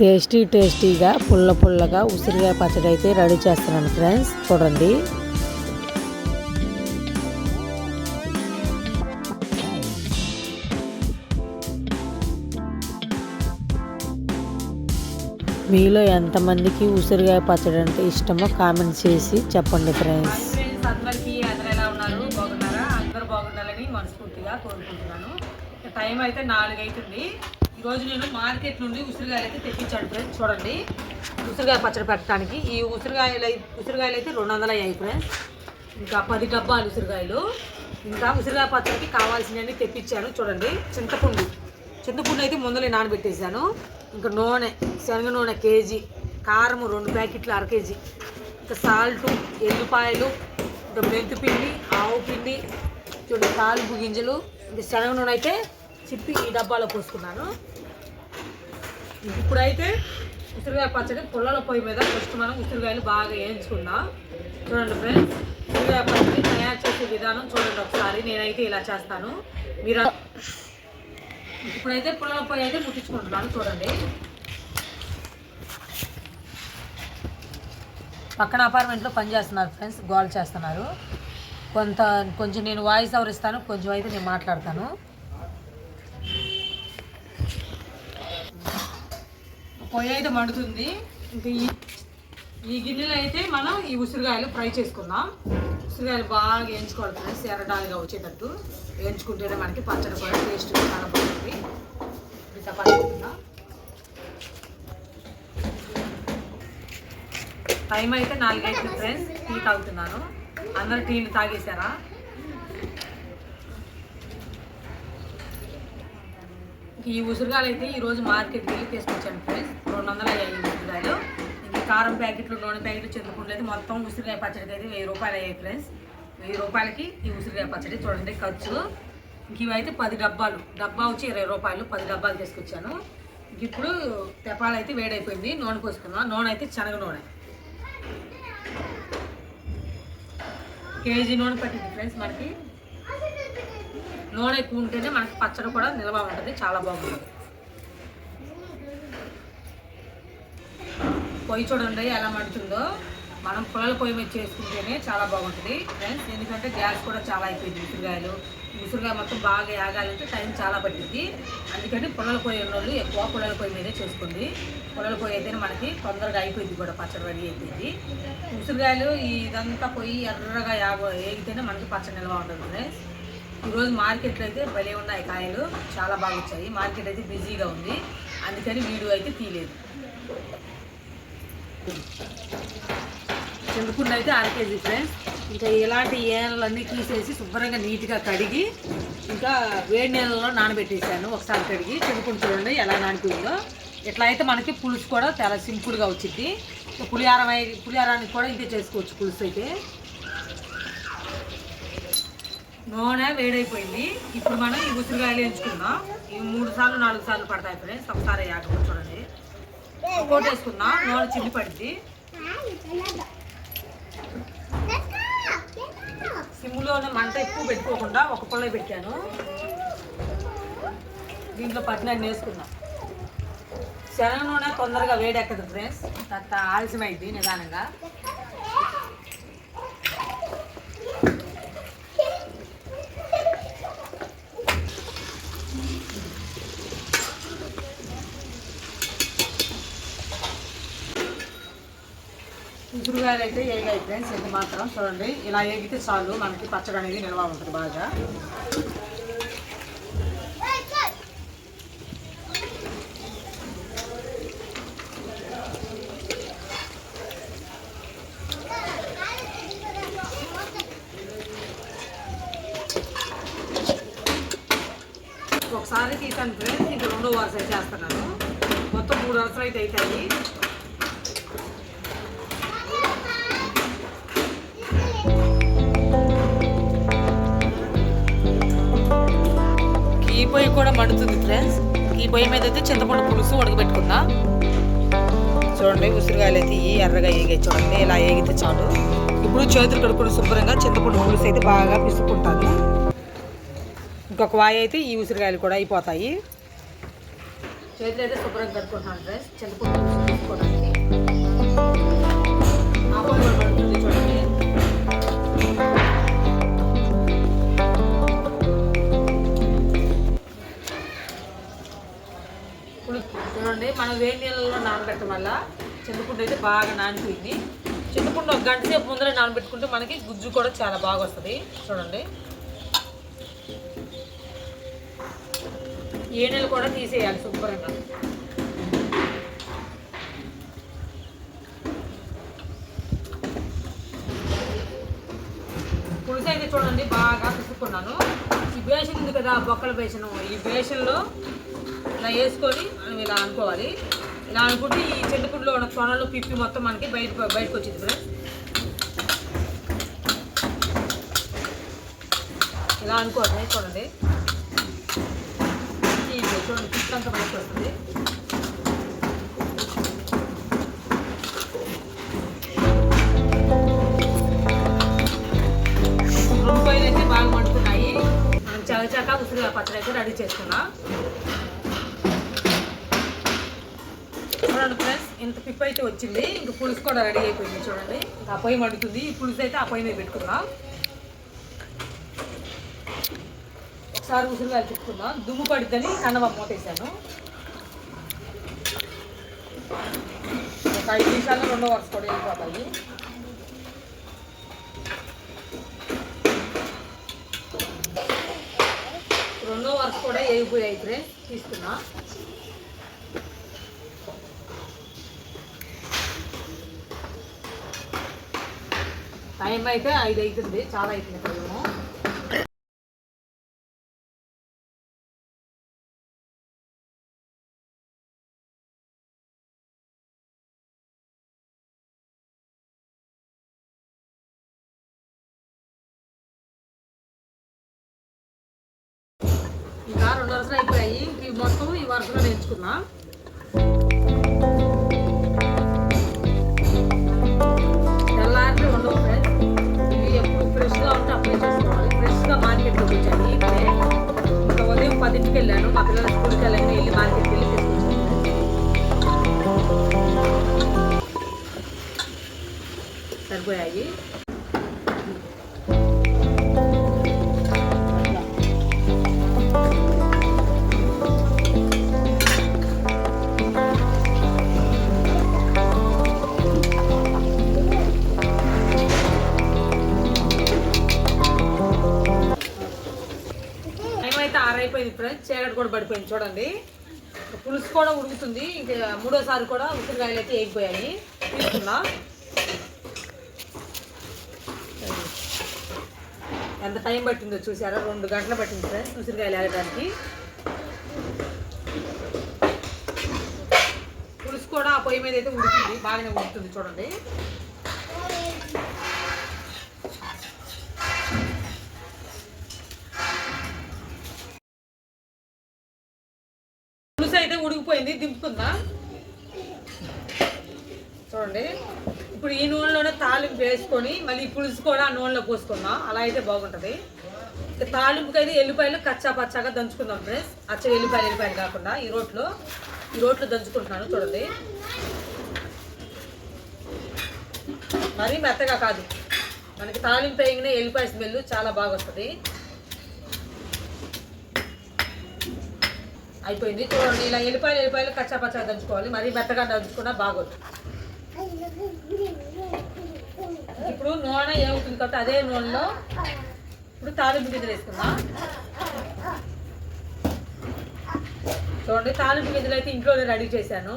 Tasty టేస్టీగా పుల్ల పుల్లగా ఉసిరికాయ పచ్చడి అయితే రెడీ చేస్తున్నాను ఫ్రెండ్స్. చూడండి. మీలో ఎంతమందికి ఉసిరికాయ పచ్చడి అంటే ఇష్టమో కామెంట్ చేసి చెప్పండి ఫ్రెండ్స్. అందరికీ అందరు ఎలా ఉన్నారు? బాగున్నారా? అందరూ బాగుండాలని మనస్ఫూర్తిగా కోరుకుంటున్నాను. టైం అయితే నాలుగు అవుతుంది ఈరోజు నేను మార్కెట్ నుండి ఉసిరికాయలు అయితే తెప్పించాను ఫ్రెండ్స్ చూడండి. ఉసిరికాయ పచ్చడి పెట్టడానికి. ఈ ఉసిరికాయలు అయి- ఉసిరికాయలు అయితే రెండు వందలు అయ్యాయి ఫ్రెండ్స్ ఇంకా పది డబ్బాలు ఉసిరికాయలు ఇంకా ఉసిరికాయ పచ్చడికి కావాల్సినవన్నీ తెప్పించాను చూడండి. చింతపండు. చింతపండు అయితే ముందలే నానబెట్టేశాను. ఇంకా నూనె శనగ నూనె కేజీ కారం రెండు ప్యాకెట్లు అర కేజీ. ఇంకా సాల్ట్ ఎల్లిపాయలు ఇంకా మెంతు పిండి ఆవు పిండి చూడండి తాలింపు గింజలు. ఇది శనగ నూనె అయితే చిప్పి ఈ డబ్బాలో పోసుకున్నాను. ఇప్పుడైతే ఉసిరికాయ పచ్చడి పుల్లల పొయ్యి మీద ఫస్ట్ మనం ఉసిరికాయలు బాగా వేయించుకుందాం. చూడండి ఫ్రెండ్స్ ఉసిరికాయ పచ్చడి తయారు చేసే విధానం చూడండి ఒకసారి నేనైతే ఇలా చేస్తాను. మీరు ఇప్పుడైతే పుల్లల పొయ్యి అయితే ముట్టించుకుంటున్నాను చూడండి. పక్కన అపార్ట్మెంట్లో పనిచేస్తున్నారు ఫ్రెండ్స్ గోల్ చేస్తున్నారు. కొంత కొంచెం నేను వాయిస్ ఓవర్ ఇస్తాను కొంచెం అయితే నేను మాట్లాడతాను. పొయ్యి అయితే మండుతుంది. ఇంకా ఈ ఈ గిన్నెలో అయితే మనం ఈ ఉసిరికాయలు ఫ్రై చేసుకుందాం. ఉసిరికాయలు బాగా వేయించుకోవాలి ఫ్రెండ్స్ ఎర్రడాలుగా వచ్చేటట్టు. వేయించుకుంటేనే మనకి పచ్చడి కూడా టేస్ట్ కనపడుతుంది. ఇంత పట్టుకుందాం టైం అయితే నాలుగైదు ఫ్రెండ్స్. టీ తాగుతున్నాను. అందరు టీని తాగేశారా? ఈ ఉసిరికాయలు అయితే ఈరోజు మార్కెట్కి వెళ్ళి తీసుకొచ్చాను ఫ్రెండ్స్ రెండు వందల అయ్యాయి ఈ ఉసిరికాయలు ఇంక కారం ప్యాకెట్లు నూనె ప్యాకెట్లు చింతకుండలు అయితే మొత్తం ఉసిరికాయ పచ్చడికి అయితే వెయ్యి రూపాయలు అయ్యాయి ఫ్రెండ్స్ వెయ్యి రూపాయలకి ఈ ఉసిరికాయ పచ్చడి చూడండి ఖర్చు. ఇంక ఇవైతే పది డబ్బాలు. డబ్బా వచ్చి ఇరవై రూపాయలు. పది డబ్బాలు తీసుకొచ్చాను. ఇంక ఇప్పుడు తెపాలు అయితే వేడైపోయింది. నూనె పోసుకున్నాం. నూనె అయితే శనగ నూనె. కేజీ నూనె పట్టింది ఫ్రెండ్స్ మనకి. నూనె ఎక్కువ ఉంటేనే మనకి పచ్చడి కూడా నిల్వ ఉంటుంది చాలా బాగుంటుంది. పొయ్యి చూడండి ఎలా మండుతుందో మనం పొలాల పొయ్యి మీద చేసుకుంటేనే చాలా బాగుంటుంది. ఫ్రెండ్స్ ఎందుకంటే గ్యాస్ కూడా చాలా అయిపోయింది ఉసిరికాయలు ఉసిరికాయ మొత్తం బాగా ఆగాలంటే టైం చాలా పట్టింది అందుకని పొలాల పొయ్యి వాళ్ళు ఎక్కువ పొలాల పొయ్యి మీదే చేసుకోండి పొలాల పొయ్యి అయితేనే మనకి తొందరగా అయిపోయింది కూడా పచ్చడి రెడీ అయిపోయింది. ఉసిరికాయలు ఇదంతా పొయ్యి ఎర్రగా యాగ ఏగితేనే మనకి పచ్చడి నిల్వ ఉంటుంది ఈరోజు మార్కెట్లో అయితే భలే ఉన్నాయి కాయలు. చాలా బాగా వచ్చాయి మార్కెట్ అయితే బిజీగా ఉంది. అందుకని వీడియో అయితే తీయలేదు. చింతపండు అయితే అర కేజీ ఫ్రెండ్స్ ఇంకా ఇలాంటి ఏనలన్నీ తీసేసి శుభ్రంగా నీట్గా కడిగి ఇంకా వేడి నీళ్ళలో నానబెట్టేసాను ఒకసారి కడిగి చింతపండు చూడండి ఎలా నానిపోయిందో. ఇట్లా అయితే మనకి పులుసు కూడా చాలా సింపుల్గా వచ్చింది పులిహారం పులిహారానికి కూడా ఇంతే చేసుకోవచ్చు పులుసు అయితే. నూనె వేడైపోయింది. ఇప్పుడు మనం ఈ ఉసిరికాయలు ఎంచుకుందాం ఇవి మూడు సార్లు నాలుగు సార్లు పడతాయి ఫ్రెండ్స్ ఒకసారి ఆటలు చూడండి. ఒక్కోటి వేసుకుందాం. నూనె చిల్లి పడింది. సిమ్లోనే మంట ఎక్కువ పెట్టుకోకుండా ఒక పొల్ల పెట్టాను. దీంట్లో పట్టినన్ని వేసుకుందాం శనగ నూనె తొందరగా వేడెక్కదు ఫ్రెండ్స్ తర్వాత ఆలస్యం అయింది నిదానంగా. ఉసురుగాయలు అయితే ఏగాయి ఫ్రెండ్స్ ఎంత మాత్రం చూడండి. ఇలా ఏగితే చాలు మనకి పచ్చడి అనేది నిల్వ ఉంటుంది బాగా. ఒకసారి తీసాను ఫ్రెండ్స్ ఇంకా రెండో వరుస చేస్తున్నాను. మొత్తం మూడు వరుసలు అయితే అవుతాయి ఈ పొయ్యి కూడా మండుతుంది ఫ్రెండ్స్ ఈ పొయ్యి మీద అయితే చింతపండు పులుసు ఉడకబెట్టుకుందాం. చూడండి ఉసిరికాయలు అయితే ఎర్రగా ఏగాయి. చూడండి ఇలా ఏగితే చాలు. ఇప్పుడు చేతులు కడుక్కుని శుభ్రంగా చింతపండు పులుసు అయితే బాగా పిసుకుంటాను ఇంకొక వాయి అయితే ఈ ఉసిరికాయలు కూడా అయిపోతాయి. చేతులు అయితే శుభ్రంగా కట్టుకుంటున్నాను ఫ్రెండ్స్ చింతపండు తీసుకోవడానికి. బాగా నానిపోయింది. చింతపండు ఒక గంట సేపు ముందర నానబెట్టుకుంటే మనకి గుజ్జు కూడా చాలా బాగా వస్తుంది. చూడండి. ఏ నెల కూడా తీసేయాలి శుభ్రంగా. పులుసు అయితే చూడండి బాగా పిసుకున్నాను ఈ బేషన్ ఉంది కదా బొక్కల బేసను ఈ బేషన్లో ఇలా వేసుకొని మనం ఇలా అనుకోవాలి. దానికుంటే ఈ చెట్టుకుండలో ఉన్న తొనలు పిప్పి మొత్తం మనకి బయట బయటకు వచ్చింది ఫ్రెండ్స్. ఇలా అనుకోండి చూడండి చూడండి పిప్పంతా బయటకు వస్తుంది రెండు పైన అయితే బాగా మండుతున్నాయి. మనం చకచకా ఉసిరిగా పచ్చడి అయితే రెడీ చేసుకున్నాం చూడండి ఫ్రెండ్స్ ఇంత పిప్ అయితే వచ్చింది. ఇంక పులుసు కూడా రెడీ అయిపోయింది చూడండి. ఇంకా ఆ పొయ్యి మండుతుంది. ఈ పులుసు అయితే ఆ పొయ్యి మీద పెట్టుకుందాం. ఒకసారి ఉసిరిగా చెప్పుకుందాం దుమ్ము పడుద్దని కన్నవ మూతేసాను. ఒక ఐదు నిమిషాల్లో రెండో వరుస కూడా వెళ్ళిపోతాయి. రెండో వరుస కూడా వేగిపోయాయి ఫ్రెండ్స్ తీసుకున్నా. టైం అయితే ఐదు అవుతుంది చాలా అవుతుంది టైము ఇంకా రెండు వరుసలు అయిపోయాయి. ఇంక ఇవి మొత్తం ఈ వరుసలో నేర్చుకున్నా. ఎప్పుడు అప్లై చేసుకోవాలి ఫ్రెష్గా మార్కెట్కి వచ్చాను ఇప్పుడే ఒక ఉదయం పదింటికి వెళ్ళాను. మా పిల్లలు స్కూల్కి వెళ్ళాను వెళ్ళి మార్కెట్కి వెళ్ళి తీసుకొచ్చాను సరిపోయాయి. కూడా పడిపోయింది చూడండి. పులుసు కూడా ఉడుకుతుంది. ఇంకా మూడోసారి కూడా ఉసిరికాయలు అయితే వేగిపోయాయి. తీసుకున్నా. ఎంత టైం పట్టిందో చూసారా? రెండు గంటలు పట్టింది సార్ ఉసిరికాయలు వేయడానికి పులుసు కూడా ఆ పొయ్యి మీద అయితే ఉడుకుతుంది బాగానే ఉడుకుతుంది చూడండి. వేసుకొని మళ్ళీ ఈ పులుసు కూడా ఆ నూనెలో పోసుకుందాం అలా అయితే బాగుంటుంది. ఇక తాలింపుకి అయితే ఎల్లిపాయలు కచ్చా పచ్చాగా దంచుకుందాం ఫ్రెండ్స్. అచ్చ ఎల్లిపాయలు ఎల్లిపాయలు కాకుండా ఈ రోట్లో ఈ రోట్లో దంచుకుంటున్నాను చూడండి. మరీ మెత్తగా కాదు. మనకి తాలింపు వేయగానే ఎల్లిపాయ స్మెల్ చాలా బాగా వస్తుంది. అయిపోయింది. చూడండి ఇలా ఎల్లిపాయలు ఎల్లిపాయలు కచ్చా పచ్చగా దంచుకోవాలి. మరీ మెత్తగా దంచుకున్నా బాగోదు. ఇప్పుడు నూనె ఏమవుతుంది కాబట్టి అదే నూనెలో ఇప్పుడు తాలింపు గింజలు వేసుకుందాం. చూడండి తాలింపు గింజలు అయితే ఇంట్లోనే రెడీ చేశాను.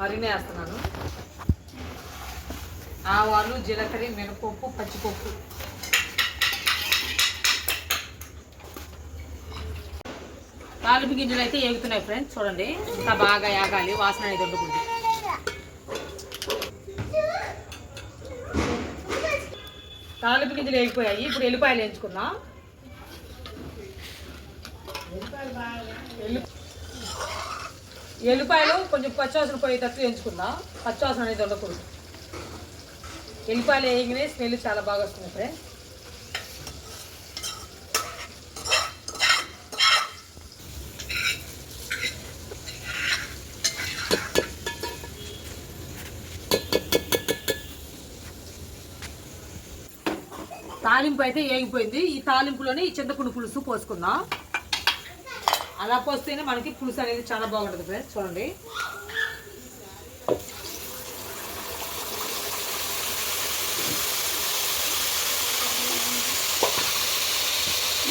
మరినే వేస్తున్నాను. ఆవాలు జీలకర్ర మినపప్పు పచ్చిపప్పు. తాలింపు గింజలు అయితే ఏగుతున్నాయి ఫ్రెండ్స్ చూడండి ఇంకా బాగా ఏగాలి. వాసన అనేది వండుకుంది తాలింపు గింజలు వేగిపోయాయి ఇప్పుడు ఎల్లిపాయలు వేయించుకుందాం. ఎల్లిపాయలు కొంచెం పచ్చివాసన పోయేటట్టు వేయించుకుందాం. పచ్చివాసన అనేది ఉండకూడదు ఎల్లిపాయలు వేయగానే స్మెల్ చాలా బాగా వస్తుంది ఫ్రెండ్స్ తాలింపు అయితే ఏగిపోయింది ఈ తాలింపులోనే ఈ చింతపండు పులుసు పోసుకుందాం. అలా పోస్తేనే మనకి పులుసు అనేది చాలా బాగుంటుంది ఫ్రెండ్స్. చూడండి.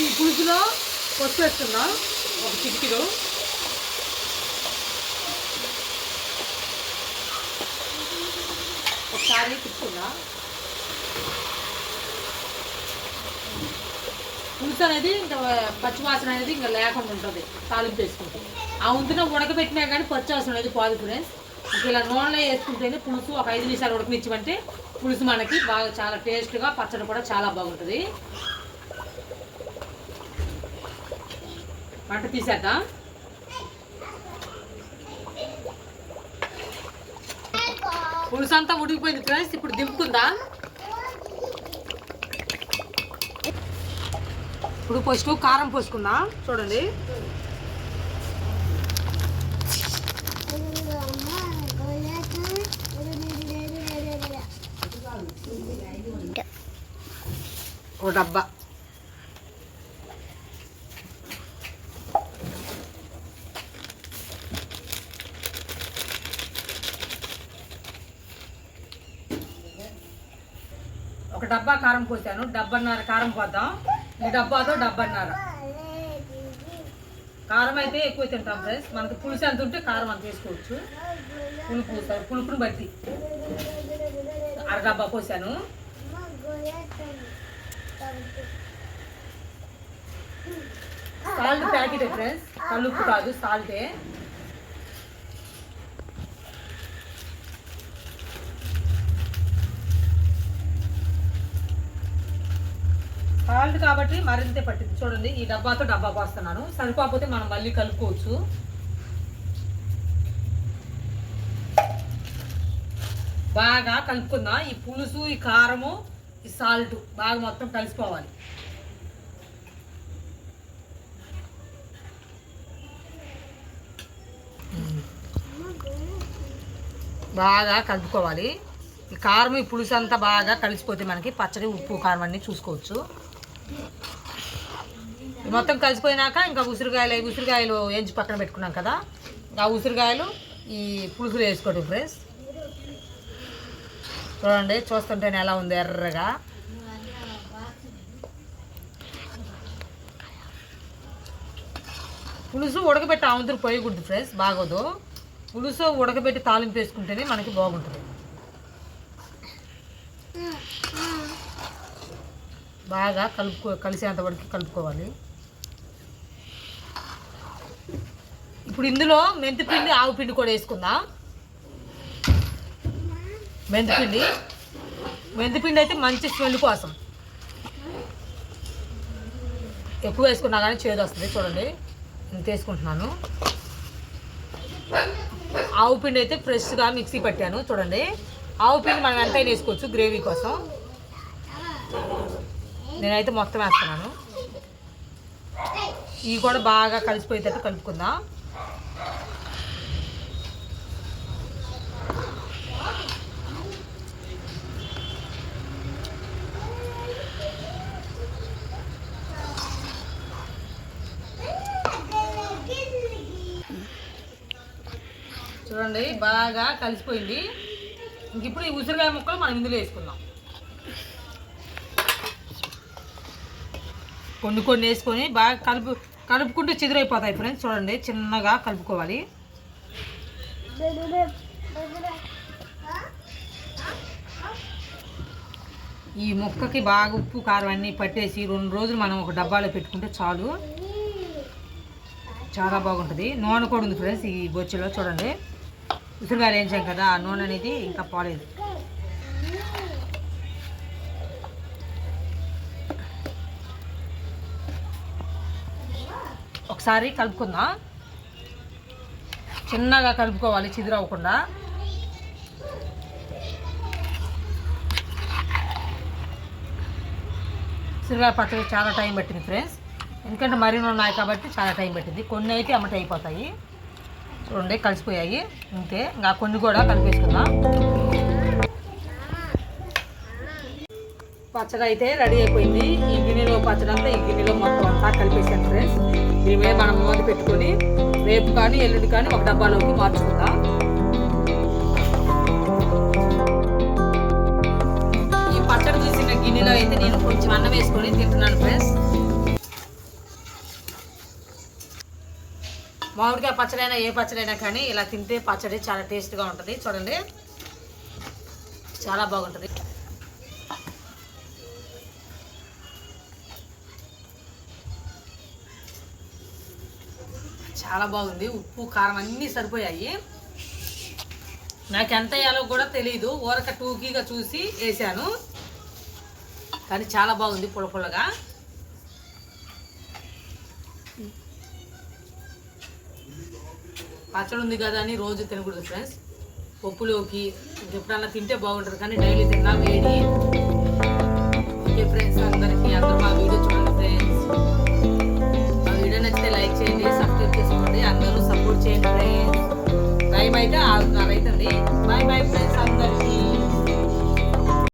ఈ పులుసులో పసుపు వేస్తున్నాం ఒక చిటికిలో. ఒకసారి తిప్పుకుందాం. పులుసు అనేది ఇంకా పచ్చివాసన అనేది ఇంకా లేకుండా ఉంటుంది తాలింపు వేసుకుంటే ఆ ఉంటున్న ఉడకబెట్టినా కానీ పచ్చివాసన అనేది పోదు ఫ్రెండ్స్. ఇలా నూనెలో వేసుకుంటేనే పులుసు ఒక ఐదు నిమిషాలు ఉడకనిచ్చామంటే పులుసు మనకి బాగా చాలా టేస్ట్గా పచ్చడి కూడా చాలా బాగుంటుంది. వంట తీసేద్దాం. పులుసు అంతా ఉడికిపోయింది ఫ్రెండ్స్ ఇప్పుడు దింపుకుందాం. ఇప్పుడు ఫస్ట్ కారం పోసుకుందాం? చూడండి. ఒక డబ్బా. ఒక డబ్బా కారం పోసాను. డబ్బన్నర కారం పోద్దాం. డబ్బాతో డబ్బన్నర. కారం అయితే ఎక్కువ తింటాం ఫ్రెండ్స్. మనకి పులుసు ఎంత ఉంటే కారం అంత వేసుకోవచ్చు. పులుపు సార్ పులుపుని బట్టి. అర డబ్బా పోసాను సాల్ట్ ప్యాకెట్ ఫ్రెండ్స్. కల్లుప్పు కాదు సాల్టే. సాల్ట్ కాబట్టి మరింతే పట్టింది. చూడండి ఈ డబ్బాతో డబ్బా పోస్తున్నాను. సరిపోతే మనం మళ్ళీ కలుపుకోవచ్చు. బాగా కలుపుకుందాం. ఈ పులుసు ఈ కారము ఈ సాల్ట్ బాగా మొత్తం కలిసిపోవాలి. బాగా కలుపుకోవాలి. ఈ కారం ఈ పులుసు అంతా బాగా కలిసిపోతే మనకి పచ్చడి ఉప్పు కారం అన్నీ చూసుకోవచ్చు. మొత్తం కలిసిపోయినాక ఇంకా ఉసిరికాయలు ఉసిరికాయలు ఎంచి పక్కన పెట్టుకున్నాం కదా. ఆ ఉసిరికాయలు ఈ పులుసులు వేసుకోవడం ఫ్రెండ్స్. చూడండి చూస్తుంటేనే ఎలా ఉంది ఎర్రగా. పులుసు ఉడకబెట్టి ఆముతురు పోయకూడదు ఫ్రెండ్స్ బాగోదు. పులుసు ఉడకబెట్టి తాలింపు వేసుకుంటేనే మనకి బాగుంటుంది. బాగా కలుపుకో కలిసేంత వరకు కలుపుకోవాలి. ఇప్పుడు ఇందులో మెంతిపిండి ఆవు పిండి కూడా వేసుకుందాం. మెంతిపిండి. మెంతిపిండి అయితే మంచి స్మెల్ కోసం. ఎక్కువ వేసుకున్నా కానీ చేదు వస్తుంది చూడండి. ఇంత వేసుకుంటున్నాను. ఆవు పిండి అయితే ఫ్రెష్గా మిక్సీ పట్టాను చూడండి. ఆవు పిండి మనం ఎంత వేసుకోవచ్చు గ్రేవీ కోసం. నేనైతే మొత్తం వేస్తున్నాను. ఇవి కూడా బాగా కలిసిపోయేటట్టు కలుపుకుందాం. చూడండి బాగా కలిసిపోయింది. ఇంక ఇప్పుడు ఈ ఉసిరికాయ ముక్కలు మనం ఇందులో వేసుకుందాం. కొన్ని కొన్ని వేసుకొని బాగా కలుపు కలుపుకుంటే చిదురైపోతాయి ఫ్రెండ్స్ చూడండి చిన్నగా కలుపుకోవాలి. ఈ ముక్కకి బాగా ఉప్పు కారం అన్నీ పట్టేసి రెండు రోజులు మనం ఒక డబ్బాలో పెట్టుకుంటే చాలు. చాలా బాగుంటుంది. నూనె కూడా ఉంది ఫ్రెండ్స్ ఈ బొచ్చులో చూడండి. ఉసిరిగాయలు వేయించాం కదా ఆ నూనె అనేది ఇంకా పోలేదు. ఒకసారి కలుపుకుందాం. చిన్నగా కలుపుకోవాలి చిదురవ్వకుండా. సిరిగా పచ్చడి చాలా టైం పట్టింది ఫ్రెండ్స్. ఎందుకంటే మరిన్ని ఉన్నాయి కాబట్టి చాలా టైం పట్టింది. కొన్ని అయితే అమ్మట అయిపోతాయి. చూడండి కలిసిపోయాయి. అంతే ఇంకా కొన్ని కూడా కలిపేసుకుందాం. పచ్చడి అయితే రెడీ అయిపోయింది. ఈ గిన్నెలో పచ్చడి అంతా ఈ గిన్నెలో మొత్తం అంతా కలిపేసాను ఫ్రెండ్స్. దీని మీద మనం మొదలు పెట్టుకొని రేపు కానీ ఎల్లుండి కానీ ఒక డబ్బాలోకి మార్చుకుందాం. ఈ పచ్చడి తీసిన గిన్నెలో అయితే నేను కొంచెం అన్నం వేసుకొని తింటున్నాను ఫ్రెండ్స్ మామిడికాయ పచ్చడి అయినా ఏ పచ్చడి అయినా కానీ ఇలా తింటే పచ్చడి చాలా టేస్ట్గా ఉంటుంది. చూడండి. చాలా బాగుంటుంది. చాలా బాగుంది. ఉప్పు కారం అన్నీ సరిపోయాయి. నాకు ఎంత వేయాలో కూడా తెలియదు ఊరక టూకీగా చూసి వేసాను కానీ చాలా బాగుంది పుల్ల పచ్చడి ఉంది కదా అని రోజు తినకూడదు ఫ్రెండ్స్ పప్పులోకి ఎప్పుడన్నా తింటే బాగుంటుంది కానీ డైలీ తిన్నా వేడి. ఓకే ఫ్రెండ్స్ అందరికీ అందరూ మా వీడియో చూడండి ఫ్రెండ్స్ మా వీడియో నచ్చితే లైక్ చేయండి సబ్స్క్రైబ్ ఉంటుంది అందరూ సపోర్ట్ చేయండి ఫ్రెండ్స్ టైం అయితే ఆరున్నర అవుతుంది బాయ్ బాయ్ ఫ్రెండ్స్ అందరికీ